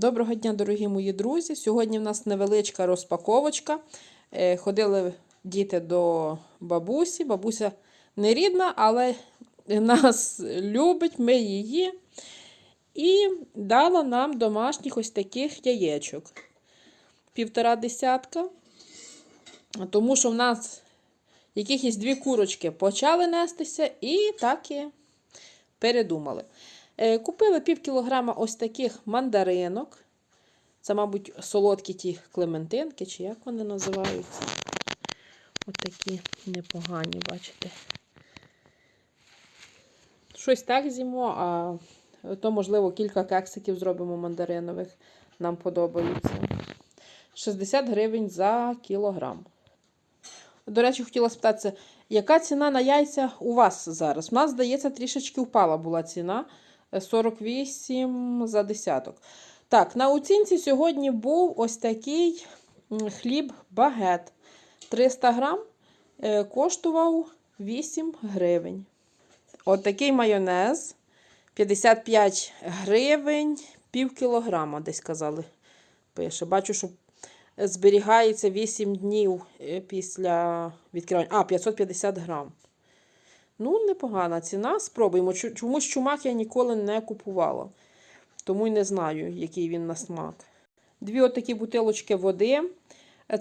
Доброго дня, дорогі мої друзі! Сьогодні в нас невеличка розпаковочка. Е, Ходили діти до бабусі. Бабуся не рідна, але нас любить, ми її. І дала нам домашніх ось таких яєчок. Півтора десятка. Тому що в нас якихось дві курочки почали нестися і так і передумали. Е, Купили пів кілограма ось таких мандаринок. Це, мабуть, солодкі ті клементинки, чи як вони називаються. Ось такі непогані, бачите. Щось так з'їмо, а то, можливо, кілька кексиків зробимо мандаринових. Нам подобаються. 60 гривень за кілограм. До речі, хотіла спитатися, яка ціна на яйця у вас зараз? У нас, здається, трішечки впала була ціна. 48 за десяток. Так, на оцінці сьогодні був ось такий хліб багет. 300 грам е, коштував 8 гривень. От такий майонез 55 гривень, пів кілограма, десь казали. Пише. Бачу, що зберігається 8 днів е, після відкривання. А, 550 грам. Ну, непогана ціна. Спробуємо. Чомусь чумак я ніколи не купувала. Тому й не знаю, який він на смак. Дві отакі бутилочки води.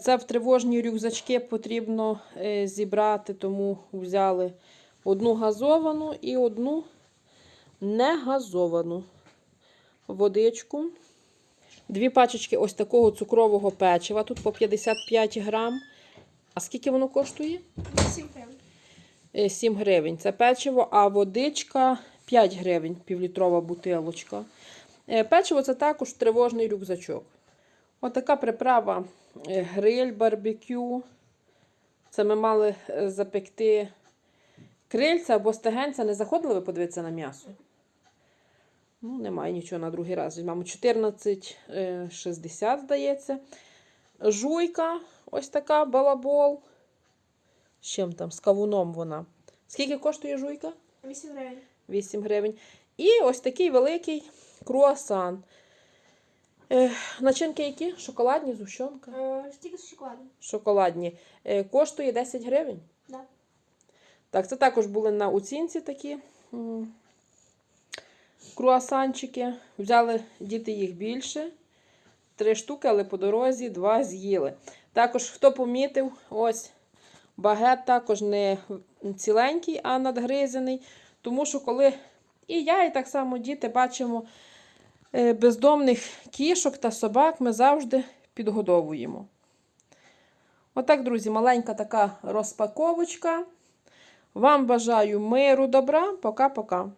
Це в тривожні рюкзачки потрібно е, зібрати, тому взяли одну газовану і одну негазовану водичку. Дві пачечки ось такого цукрового печива. Тут по 55 грам. А скільки воно коштує? 8 гривень. 7 гривень. Це печиво, а водичка 5 гривень, півлітрова бутилочка. Е, Печиво це також тривожний рюкзачок. Отака приправа е, гриль, барбекю. Це ми мали е, запекти крильця або стегенця. Не заходили ви подивитися на м'ясо? Ну, немає нічого на другий раз. Візьмемо 14,60, здається. Жуйка, ось така балабол. З чим там? З кавуном вона. Скільки коштує жуйка? 8 гривень. 8 гривень. І ось такий великий круасан. Е, начинки які? Шоколадні, зущенка. Е, Тільки з шоколадом. Шоколадні. Е, коштує 10 гривень. Да. Так, це також були на оцінці такі круасанчики. Взяли діти їх більше. Три штуки, але по дорозі два з'їли. Також, хто помітив, ось багет також не ціленький, а надгризений. Тому що коли і я, і так само діти бачимо е, бездомних кішок та собак, ми завжди підгодовуємо. Отак, друзі, маленька така розпаковочка. Вам бажаю миру, добра. Пока-пока.